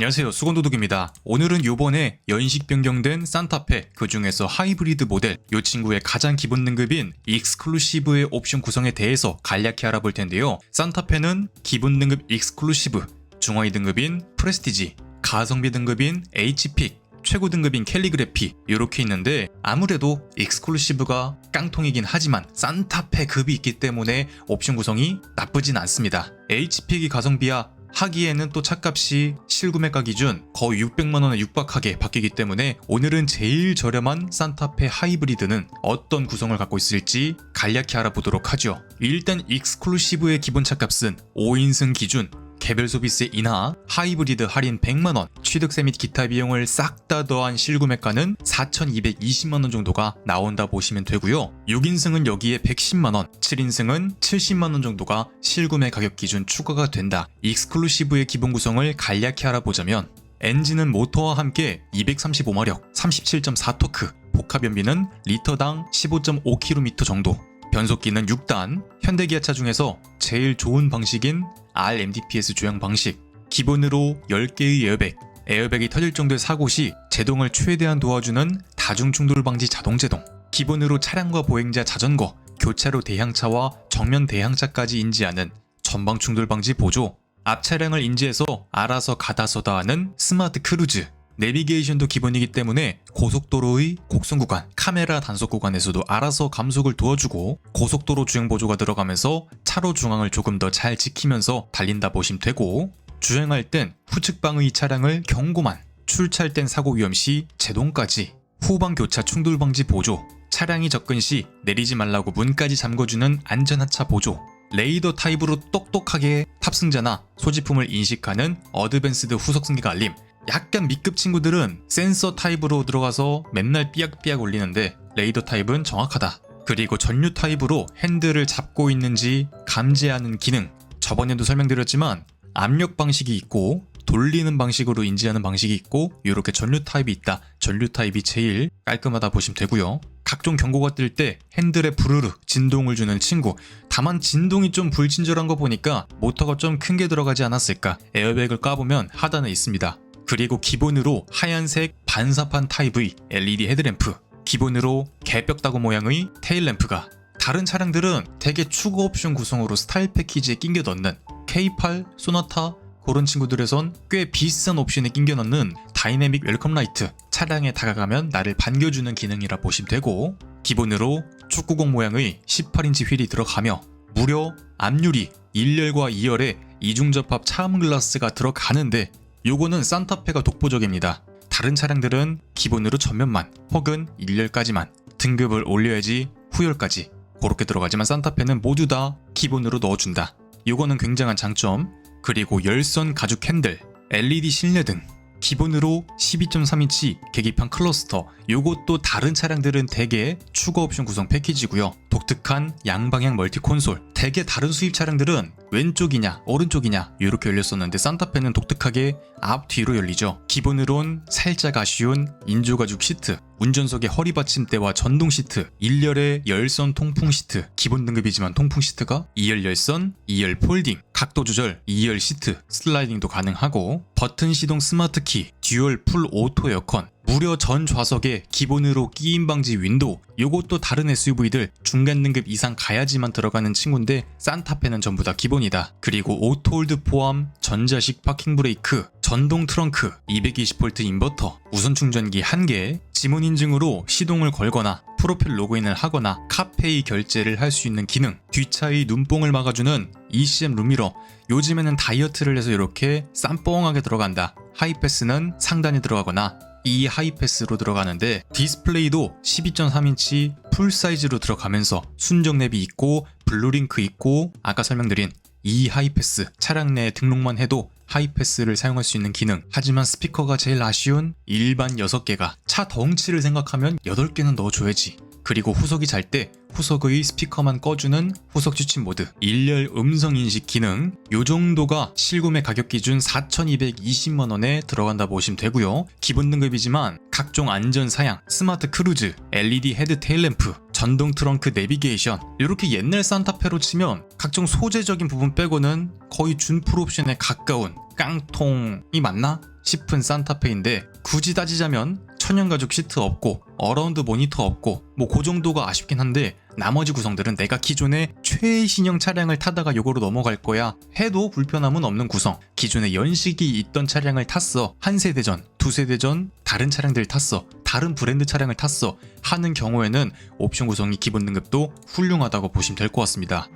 안녕하세요. 수건도둑입니다. 오늘은 요번에 연식 변경된 산타페 그 중에서 하이브리드 모델 요 친구의 가장 기본 등급인 익스클루시브의 옵션 구성에 대해서 간략히 알아볼 텐데요. 산타페는 기본 등급 익스클루시브 중화위 등급인 프레스티지 가성비 등급인 HPIC 최고 등급인 캘리그래피 이렇게 있는데 아무래도 익스클루시브가 깡통이긴 하지만 산타페 급이 있기 때문에 옵션 구성이 나쁘진 않습니다. HP이 가성비야 하기에는 또 차값이 실구매가 기준 거의 600만원에 육박하게 바뀌기 때문에 오늘은 제일 저렴한 산타페 하이브리드는 어떤 구성을 갖고 있을지 간략히 알아보도록 하죠. 일단 익스클루시브의 기본 차값은 5인승 기준 개별 소비세 인하, 하이브리드 할인 100만원, 취득세 및 기타 비용을 싹 다 더한 실구매가는 4,220만원 정도가 나온다 보시면 되고요. 6인승은 여기에 110만원, 7인승은 70만원 정도가 실구매 가격 기준 추가가 된다. 익스클루시브의 기본 구성을 간략히 알아보자면 엔진은 모터와 함께 235마력, 37.4토크, 복합 연비는 리터당 15.5km 정도, 변속기는 6단, 현대기아차 중에서 제일 좋은 방식인 RMDPS 조향 방식, 기본으로 10개의 에어백, 에어백이 터질 정도의 사고 시 제동을 최대한 도와주는 다중 충돌 방지 자동 제동, 기본으로 차량과 보행자 자전거, 교차로 대향차와 정면 대향차까지 인지하는 전방 충돌 방지 보조, 앞 차량을 인지해서 알아서 가다서다 하는 스마트 크루즈, 내비게이션도 기본이기 때문에 고속도로의 곡선 구간, 카메라 단속 구간에서도 알아서 감속을 도와주고 고속도로 주행 보조가 들어가면서 차로 중앙을 조금 더 잘 지키면서 달린다 보시면 되고 주행할 땐 후측방의 차량을 경고만, 출차할 땐 사고 위험 시 제동까지, 후방 교차 충돌 방지 보조, 차량이 접근 시 내리지 말라고 문까지 잠궈주는 안전하차 보조, 레이더 타입으로 똑똑하게 탑승자나 소지품을 인식하는 어드밴스드 후속 승객 알림, 약간 B급 친구들은 센서 타입으로 들어가서 맨날 삐약삐약 울리는데 레이더 타입은 정확하다. 그리고 전류 타입으로 핸들을 잡고 있는지 감지하는 기능. 저번에도 설명드렸지만 압력 방식이 있고 돌리는 방식으로 인지하는 방식이 있고 이렇게 전류 타입이 있다. 전류 타입이 제일 깔끔하다 보시면 되고요. 각종 경고가 뜰 때 핸들에 부르르 진동을 주는 친구. 다만 진동이 좀 불친절한 거 보니까 모터가 좀 큰 게 들어가지 않았을까. 에어백을 까보면 하단에 있습니다. 그리고 기본으로 하얀색 반사판 타입의 LED 헤드램프, 기본으로 개벽다구 모양의 테일램프가 다른 차량들은 대개 추가 옵션 구성으로 스타일 패키지에 끼겨 넣는 K8, 소나타 그런 친구들에선 꽤 비싼 옵션에 끼겨 넣는 다이내믹 웰컴 라이트 차량에 다가가면 나를 반겨주는 기능이라 보시면 되고 기본으로 축구공 모양의 18인치 휠이 들어가며 무려 앞유리 1열과 2열에 이중접합 차음 글라스가 들어가는데 요거는 산타페가 독보적입니다. 다른 차량들은 기본으로 전면만 혹은 1열까지만 등급을 올려야지 후열까지 그렇게 들어가지만 산타페는 모두 다 기본으로 넣어준다. 요거는 굉장한 장점. 그리고 열선 가죽 핸들, LED 실내등, 기본으로 12.3인치 계기판 클러스터. 요것도 다른 차량들은 대개 추가 옵션 구성 패키지고요. 독특한 양방향 멀티 콘솔. 대개 다른 수입 차량들은 왼쪽이냐 오른쪽이냐 이렇게 열렸었는데 산타페는 독특하게 앞 뒤로 열리죠. 기본으론 살짝 아쉬운 인조가죽 시트 운전석의 허리 받침대와 전동 시트 1열의 열선 통풍 시트 기본 등급이지만 통풍 시트가 2열 열선 2열 폴딩 각도 조절 2열 시트 슬라이딩도 가능하고 버튼 시동 스마트 키 듀얼 풀 오토 에어컨 무려 전 좌석에 기본으로 끼임 방지 윈도우 요것도 다른 SUV들 중간 등급 이상 가야지만 들어가는 친구인데 산타페는 전부 다 기본이다. 그리고 오토홀드 포함 전자식 파킹 브레이크 전동 트렁크 220V 인버터 무선 충전기 1개 지문 인증으로 시동을 걸거나 프로필 로그인을 하거나 카페이 결제를 할 수 있는 기능 뒷차의 눈뽕을 막아주는 ECM 룸미러 요즘에는 다이어트를 해서 이렇게 쌈뽕하게 들어간다. 하이패스는 상단에 들어가거나 이 하이패스로 들어가는데 디스플레이도 12.3인치 풀 사이즈로 들어가면서 순정 랩이 있고 블루링크 있고 아까 설명드린 이 하이패스 차량 내 등록만 해도 하이패스를 사용할 수 있는 기능. 하지만 스피커가 제일 아쉬운 일반 6개가 차 덩치를 생각하면 8개는 넣어줘야지 그리고 후석이 잘 때 후석의 스피커만 꺼주는 후석 추침 모드 1열 음성 인식 기능 요 정도가 실구매 가격 기준 4,220만 원에 들어간다 보시면 되고요 기본 등급이지만 각종 안전 사양 스마트 크루즈 LED 헤드 테일램프 전동 트렁크 내비게이션 이렇게 옛날 산타페로 치면 각종 소재적인 부분 빼고는 거의 준 풀 옵션에 가까운 깡통이 맞나? 싶은 산타페인데 굳이 따지자면 천연가죽 시트 없고 어라운드 모니터 없고 뭐 그 정도가 아쉽긴 한데 나머지 구성들은 내가 기존에 최신형 차량을 타다가 요거로 넘어갈 거야 해도 불편함은 없는 구성. 기존에 연식이 있던 차량을 탔어. 한 세대 전, 두 세대 전 다른 차량들 탔어. 다른 브랜드 차량을 탔어. 하는 경우에는 옵션 구성이 기본 등급도 훌륭하다고 보시면 될 것 같습니다.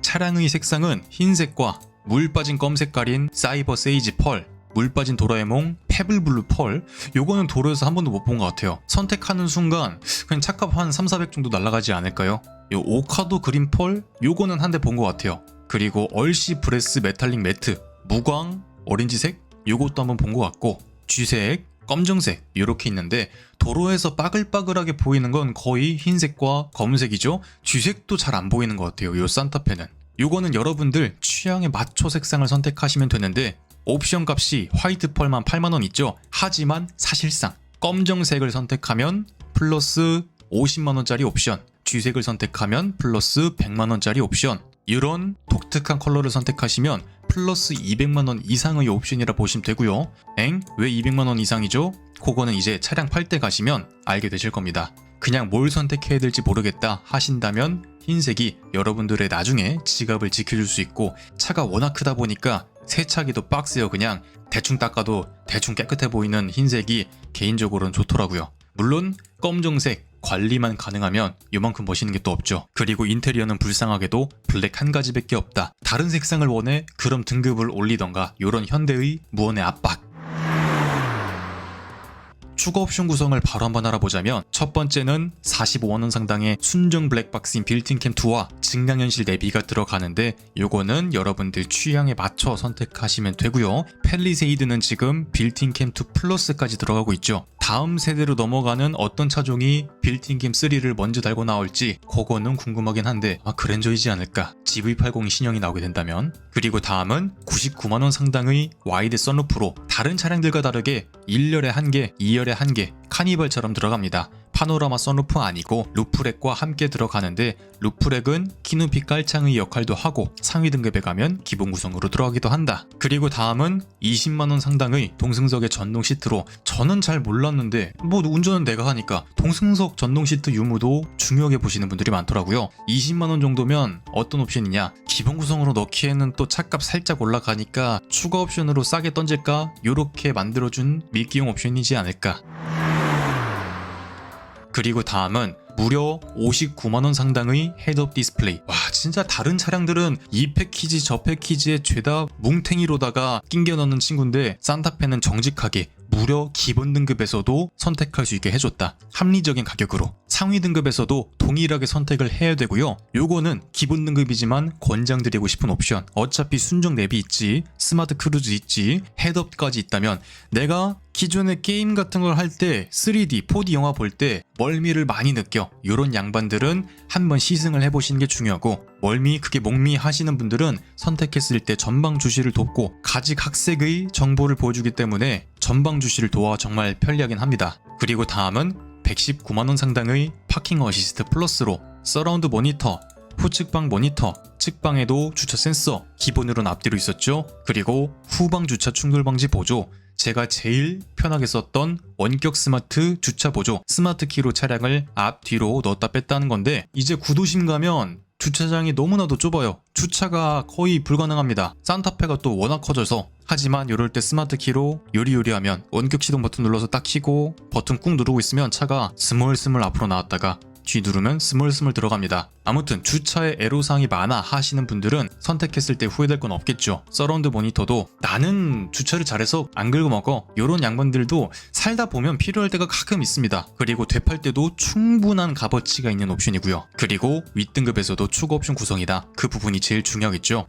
차량의 색상은 흰색과 물 빠진 검 색깔인 사이버 세이지 펄, 물 빠진 도라에몽 페블블루 펄. 요거는 도로에서 한 번도 못 본 것 같아요. 선택하는 순간 그냥 착값 한 3, 400 정도 날아가지 않을까요? 요 오카도 그린 펄 요거는 한 대 본 것 같아요. 그리고 얼씨 브레스 메탈릭 매트 무광 오렌지색 요것도 한번 본 것 같고 쥐색 검정색 이렇게 있는데 도로에서 빠글빠글하게 보이는 건 거의 흰색과 검은색이죠? 쥐색도 잘 안 보이는 것 같아요 요 산타페는. 요거는 여러분들 취향에 맞춰 색상을 선택하시면 되는데 옵션 값이 화이트 펄만 8만원 있죠 하지만 사실상 검정색을 선택하면 플러스 50만원짜리 옵션 쥐색을 선택하면 플러스 100만원짜리 옵션 이런 독특한 컬러를 선택하시면 플러스 200만원 이상의 옵션이라 보시면 되고요 엥? 왜 200만원 이상이죠? 그거는 이제 차량 팔 때 가시면 알게 되실 겁니다 그냥 뭘 선택해야 될지 모르겠다 하신다면 흰색이 여러분들의 나중에 지갑을 지켜줄 수 있고 차가 워낙 크다 보니까 세차기도 빡세요. 그냥 대충 닦아도 대충 깨끗해 보이는 흰색이 개인적으로는 좋더라고요. 물론 검정색 관리만 가능하면 요만큼 멋있는 게 또 없죠. 그리고 인테리어는 불쌍하게도 블랙 한 가지밖에 없다. 다른 색상을 원해 그럼 등급을 올리던가. 요런 현대의 무언의 압박 추가 옵션 구성을 바로 한번 알아보자면 첫 번째는 45만원 상당의 순정 블랙박스인 빌팅 캠 2와 증강현실 내비가 들어가는데 요거는 여러분들 취향에 맞춰 선택하시면 되고요. 펠리세이드는 지금 빌팅 캠 2 플러스까지 들어가고 있죠. 다음 세대로 넘어가는 어떤 차종이 빌팅 캠 3를 먼저 달고 나올지 그거는 궁금하긴 한데 아 그랜저이지 않을까. GV80 신형이 나오게 된다면. 그리고 다음은 99만원 상당의 와이드 썬루프로 다른 차량들과 다르게 1열에 1개, 2열에 1개 카니발처럼 들어갑니다. 파노라마 썬루프 아니고 루프렉과 함께 들어가는데 루프렉은 키누피 깔창의 역할도 하고 상위 등급에 가면 기본 구성으로 들어가기도 한다. 그리고 다음은 20만원 상당의 동승석의 전동 시트로 저는 잘 몰랐는데 뭐 운전은 내가 하니까 동승석 전동 시트 유무도 중요하게 보시는 분들이 많더라고요. 20만원 정도면 어떤 옵션이냐 기본 구성으로 넣기에는 또 차값 살짝 올라가니까 추가 옵션으로 싸게 던질까 요렇게 만들어준 밀기용 옵션이지 않을까 그리고 다음은 무려 59만원 상당의 헤드업 디스플레이. 와, 진짜 다른 차량들은 이 패키지 저 패키지에 죄다 뭉탱이로다가 낑겨 넣는 친구인데 산타페는 정직하게 무려 기본 등급에서도 선택할 수 있게 해줬다. 합리적인 가격으로. 상위 등급에서도 동일하게 선택을 해야 되고요. 요거는 기본 등급이지만 권장드리고 싶은 옵션. 어차피 순정 내비 있지, 스마트 크루즈 있지, 헤드업까지 있다면 내가 기존의 게임 같은 걸 할 때 3D, 4D 영화 볼 때 멀미를 많이 느껴. 요런 양반들은 한번 시승을 해보시는 게 중요하고 멀미, 그게 목미 하시는 분들은 선택했을 때 전방 주시를 돕고 가지 각색의 정보를 보여주기 때문에 전방 주시를 도와 정말 편리하긴 합니다. 그리고 다음은 119만원 상당의 파킹 어시스트 플러스로 서라운드 모니터, 후측방 모니터, 측방에도 주차 센서 기본으로는 앞뒤로 있었죠. 그리고 후방 주차 충돌 방지 보조, 제가 제일 편하게 썼던 원격 스마트 주차 보조, 스마트 키로 차량을 앞 뒤로 넣었다 뺐다 하는 건데 이제 구도심 가면 주차장이 너무나도 좁아요. 주차가 거의 불가능합니다. 산타페가 또 워낙 커져서 하지만 이럴 때 스마트 키로 요리요리하면 원격 시동 버튼 눌러서 딱 키고 버튼 꾹 누르고 있으면 차가 스멀스멀 앞으로 나왔다가 G 누르면 스멀스멀 들어갑니다. 아무튼 주차에 애로사항이 많아 하시는 분들은 선택했을 때 후회될 건 없겠죠. 서라운드 모니터도 나는 주차를 잘해서 안 긁어먹어 요런 양반들도 살다 보면 필요할 때가 가끔 있습니다. 그리고 되팔 때도 충분한 값어치가 있는 옵션이고요. 그리고 윗등급에서도 추가 옵션 구성이다. 그 부분이 제일 중요하겠죠.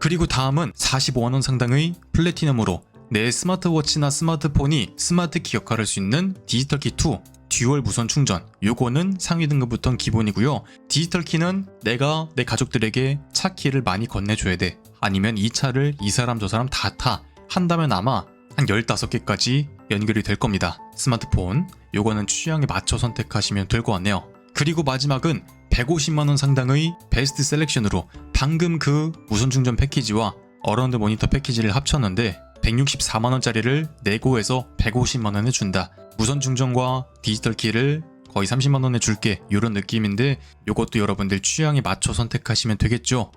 그리고 다음은 45만원 상당의 플래티넘으로 내 스마트워치나 스마트폰이 스마트키 역할을 할 수 있는 디지털 키 2 듀얼 무선 충전. 요거는 상위 등급부터는 기본이고요. 디지털 키는 내가 내 가족들에게 차 키를 많이 건네줘야 돼. 아니면 이 차를 이 사람 저 사람 다 타. 한다면 아마 한 15개까지 연결이 될 겁니다. 스마트폰. 요거는 취향에 맞춰 선택하시면 될 것 같네요. 그리고 마지막은 150만원 상당의 베스트 셀렉션으로 방금 그 무선 충전 패키지와 어라운드 모니터 패키지를 합쳤는데 164만원짜리를 내고해서 150만원에 준다. 무선 충전과 디지털 키를 거의 30만원에 줄게 이런 느낌인데 이것도 여러분들 취향에 맞춰 선택하시면 되겠죠.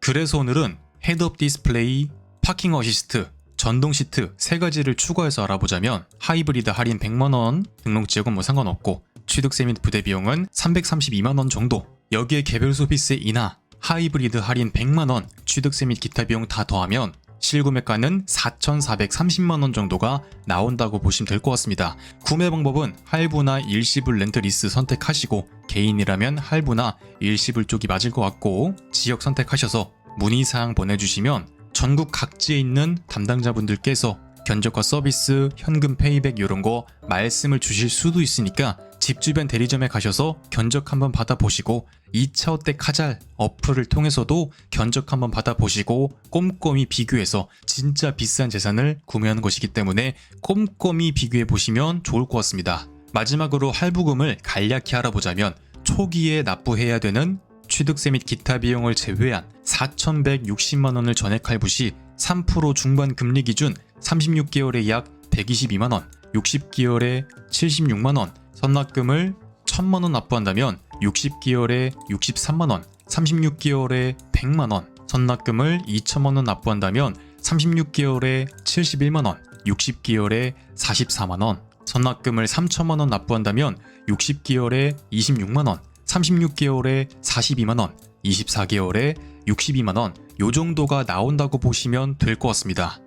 그래서 오늘은 헤드업 디스플레이, 파킹 어시스트, 전동 시트 세 가지를 추가해서 알아보자면 하이브리드 할인 100만원, 등록 지역은 뭐 상관없고 취득세 및 부대 비용은 332만원 정도 여기에 개별 소비세 인하, 하이브리드 할인 100만원, 취득세 및 기타 비용 다 더하면 실구매가는 4,430만원 정도가 나온다고 보시면 될 것 같습니다. 구매 방법은 할부나 일시불 렌트 리스 선택하시고 개인이라면 할부나 일시불 쪽이 맞을 것 같고 지역 선택하셔서 문의사항 보내주시면 전국 각지에 있는 담당자분들께서 견적과 서비스, 현금 페이백 이런 거 말씀을 주실 수도 있으니까 집 주변 대리점에 가셔서 견적 한번 받아보시고 2차 어때 카잘 어플을 통해서도 견적 한번 받아보시고 꼼꼼히 비교해서 진짜 비싼 재산을 구매하는 것이기 때문에 꼼꼼히 비교해 보시면 좋을 것 같습니다. 마지막으로 할부금을 간략히 알아보자면 초기에 납부해야 되는 취득세 및 기타 비용을 제외한 4,160만 원을 전액 할부 시 3% 중반 금리 기준 36개월에 약 122만 원, 60개월에 76만 원, 선납금을 1,000만 원 납부한다면 60개월에 63만 원, 36개월에 100만 원, 선납금을 2천만 원 납부한다면 36개월에 71만 원, 60개월에 44만 원, 선납금을 3천만 원 납부한다면 60개월에 26만 원, 36개월에 42만 원, 24개월에 62만 원, 요 정도가 나온다고 보시면 될 것 같습니다.